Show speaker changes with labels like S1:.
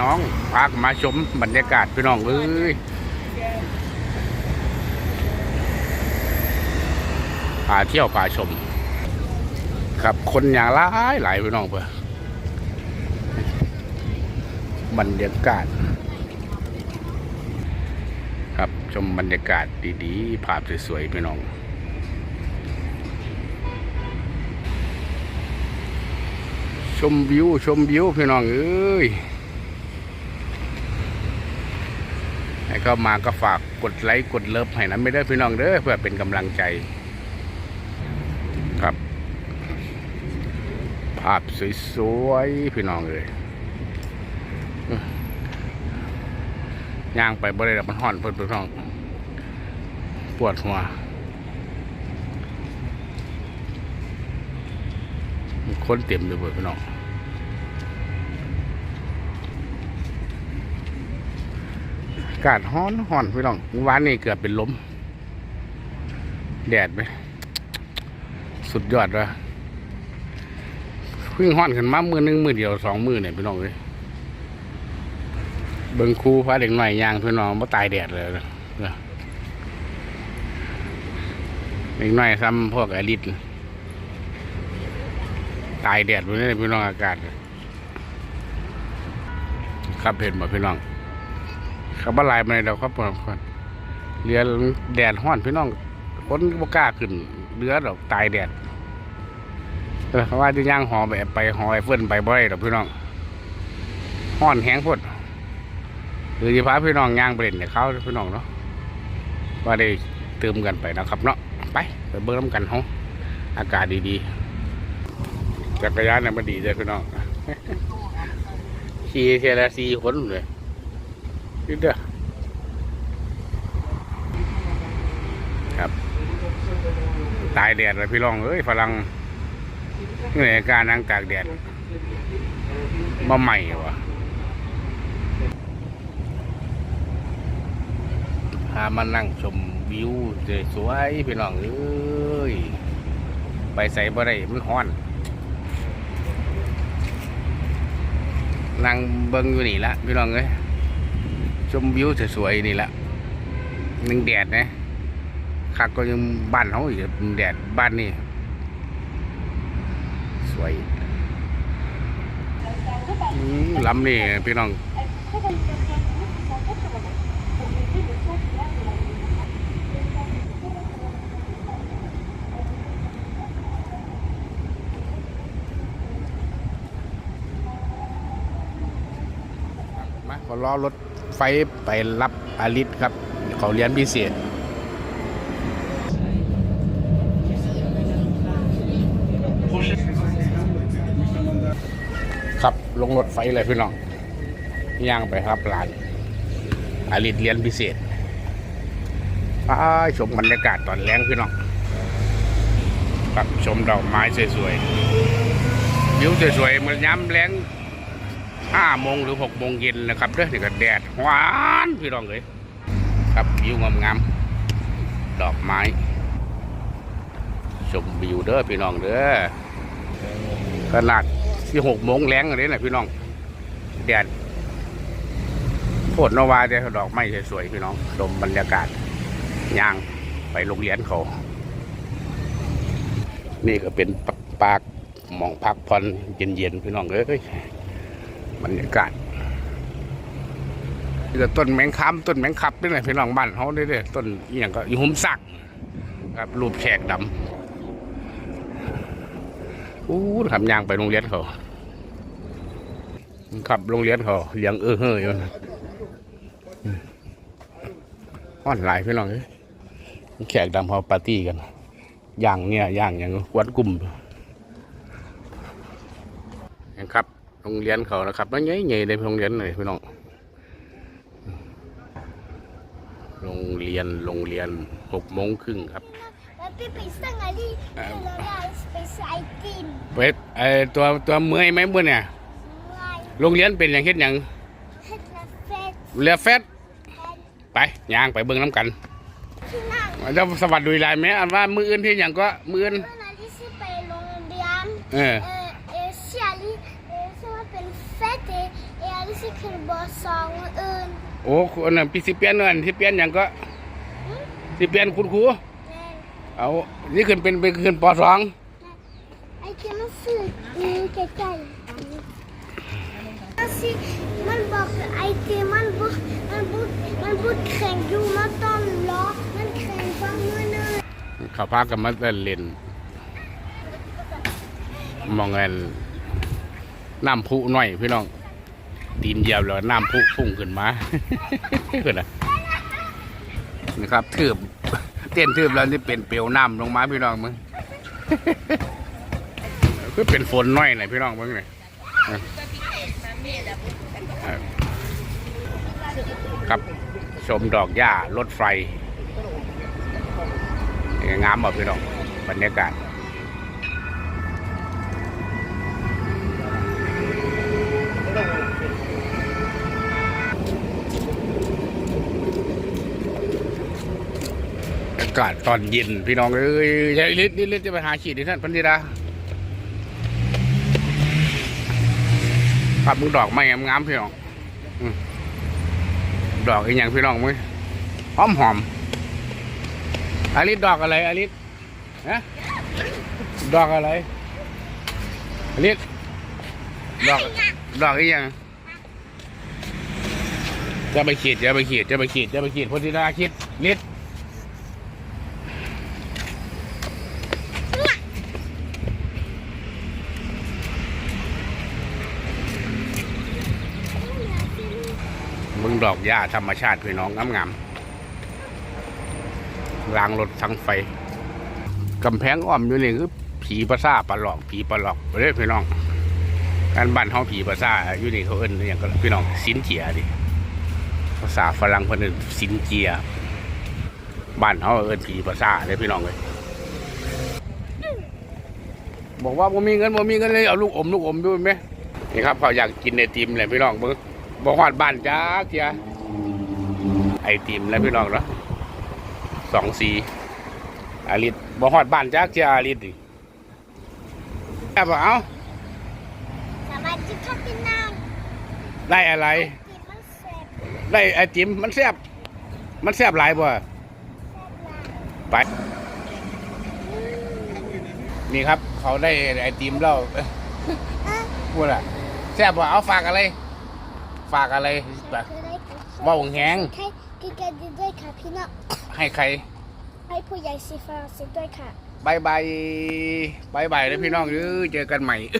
S1: น้องพามาชมบรรยากาศพี่น้องเอ้ยพาเที่ยวพาชม ครับคนอย่างหลายหลายพี่น้องเพื่อบรรยากาศ ครับชมบรรยากาศดีๆภาพสวยๆพี่น้องชมวิวชมวิวพี่น้องเอ้ย ให้เข้ามาก็ฝากกดไลค์กดเลิฟให้นะไม่ได้พี่น้องเด้อเพื่อเป็นกำลังใจ ครับ ภาพสวยๆพี่น้องเลยย่างไปบ่ได้ดอกมันห่อนเพิ่อนพี่น้อง ปวดหัวคนเต็มเลยเว้ยพี่น้อง อากาศฮ้อนฮ้อนพี่น้องวานนี่เกือบเป็นลม แดดไหมสุดยอดเลยเพิ่งฮ้อนขึ้นมามือนึงมือเดียวสองมือเนี่ยพี่น้องเลยเบิ่งคูฟ้าเด็กหน่อยยางพี่น้องมาตายแดดเลยนะเด็กหน่อยซ้ำพวกอลิตตายแดดวันนี้พี่น้องอากาศครับเห็นหมพี่น้อง ขับลายมาเลยเราครับผมคนเรือแดดห้อนพี่น้องคนบ่กล้าขึ้นเรือดอกตายแดดเพราะว่าจะย่างหอแบบไปหอไอเฟิ่นไปบ่อยดอกพี่น้องห้อนแห้งพดหรือจะพาพี่น้องย่างไปเล่นเนี่ยเขาพี่น้องเนาะว่าได้เติมกันไปนะครับเนาะไปไปเบิ่งน้ำกันเฮาอากาศดีๆจักรยานน่ะมันดีเลยพี่น้องขี่เทยละสี่คนเลย นี่เด้อครับ ตายแดดเลยพี่น้องเอ้ยฝรั่งเหนื่อยการนั่งตากแดดมาใหม่วะพามานั่งชมวิวสวยๆพี่น้องเอ้ยไปใส่บ่ได้มันฮ้อน นั่งเบิ้งอยู่นี่ละพี่น้องเอ้ย ชมวิวสวยๆนี่แหละหนึ่งแดดนะคักก็ยังบ้านเขาอีกแดดบ้านนี่สวยอืมลำนี่พี่น้องมาขอรอรถ ไฟไปรับอาลิสครับเขาเรียนพิเศษครับลงรถไฟเลยพี่น้องย่างไปครับร้านอาลิตเรียนพิเศษไปชมบรรยากาศตอนแรงพี่น้องครับชมดอกไม้สวยๆวิวสวยๆเหมือนย้ำแรง ห้าโมงหรือหกโมงเย็นนะครับเด้อนี่ก็แดดหวานพี่น้องเลยครับวิวงามๆดอกไม้ชมวิวเด้อพี่น้องเด้อขนาดที่หกโมงแรงอะไรนะพี่น้อง แดดโคตรนวาแต่ดอกไม้สวยๆพี่น้องชมบรรยากาศย่างไปโรงเรียนเขา นี่ก็เป็นปปากหมองพักผ่อนเย็นๆพี่น้องเอ้ย บรรยากาศนี่ก็ต้นแมงคำต้นแมงคับนี่แหละพี่น้องบ้านเขาเด้อต้นอย่างก็อยู่หุ่มสักครับรูปแขกดำอู้ทำยางไปโรงเรียนเขาขับโรงเรียนเขาเลี้ยงเออเฮ้ยอยู่นะอ่อนหลายพี่น้องแขกดำเขาปาร์ตี้กันย่างเนี่ยย่างอย่างวัดกลุ่มนะครับ โรงเรียนเขานะครับแล้วใหญ่ๆในโรงเรียนเลยพี่น้องโรงเรียนโรงเรียนหกโมงครึ่งครับ
S2: Tapi pisang ali, kailangan special team.
S1: เป็ดไอตัวตัวเมื่อยไหมเมื่อเนี่ย
S2: Mulai
S1: โรงเรียนเป็นอย่างเช่นอย่าง
S2: het lefet
S1: เรือแฟด
S2: en
S1: ไปย่างไปเบิ่งน้ำกัน
S2: kinang.
S1: เจ้าสวัสดีหลายไหมอันว่ามืออื่นที่อย่างก็มืออื่น
S2: Dan ali si Pelong Bian.
S1: เออ
S2: สิขึ้นบอสองมื้ออื่น
S1: โอ้คนนั้นพี่สิเปลี่ยนนั่นสิเปลี่ยนหยังก็สิเปลี่ยนคุณครู
S2: แม่น
S1: เอานี่ขึ้นเป็นเป็นขึ้นปสอง
S2: ไอ้ที่มันสื่ออยู่ใกล้ๆมันสิมันบอกไอ้ที่มันบุมันบุมันบุแข่งอยู่มาตอนล้อมันแข่งฟังมือหนึง
S1: เขาพากันมาเล่นมองเงินน้ำพุหน่อยพี่น้อง ตีนเหยียบแล้วน้ำพุพุ่งขึ้นมาเกิดอะนะครับทืบเต้นทืบแล้วนี่เป็นเปลวน้ำลงมาพี่น้องมึงคือเป็นฝนน้อยหน่อยพี่น้องมึงเลยครับชมดอกหญ้ารถไฟงามบบพี่น้องบรรยากาศากาศตอนเย็นพี่น้องเอ้ยยายลิศลิศจะไปหาฉีดที่ท่านพันธิดาขับมึงดอกไม้งามๆพี่น้องดอกอีกอย่างพี่น้องมั้ยหอมหอมอาลิสดอกอะไรอาลิสฮะดอกอะไรอาลิสดอกดอกอีหยังจะไปขีดจะไปขีดจะไปขีดจะไปขีดพอดีนาคิดลิศ ดอกหญ้าธรรมชาติพี่น้องงามๆล้างรถทั้งไฟกำแพงอ้อมอยู่นี่คือผีประสาปลาหลอกผีปลาหลอกเด้อพี่น้องการบ้านเฮาผีประสาอยู่นี่เขาเอิ้นอย่างก็พี่น้องสินเจียดิภาษาฝรั่งเพิ่นเอิ้นสินเจียบ้านเฮาเอิ้นผีประสาเด้อพี่น้องเอ้ยบอกว่าบ่มีเงินบ่มีเงินเลยเอาลูกอมลูกอมด้วยไหมนี่ครับเขาอยากกินไอติมเลยพี่น้องเบิ่ง บ่ฮอดบ้านจ้าเจียไอติมแล้วพี่น้องเนาะสองสีอาลิตบ่ฮอดบ้านจักเจ้าอาลิตดิแอบเอา
S2: สวัสดีค่ะพี่นาง
S1: ได้อะไร
S2: กินมันแซ่บ
S1: ได้ไอติมมันแซ่บมันแซ่บหลายบ่
S2: แซ่บหลาย
S1: ไป นี่ครับ เขาได้ไอติมแล้ว
S2: อะ
S1: พูดอะแซ่บบ่เอาฝากอะไร ฝากอะไร
S2: ใครเคยได้ค่ะ
S1: เว้าแหง
S2: ใครกินกันดีด้วยค่ะพี่น้อง
S1: ให้ใคร
S2: ให้ผู้ใหญ่ซีฟาซิด้วยค่ะ
S1: บายบายบายบายเลยพี่น้องเออเจอกันใหม่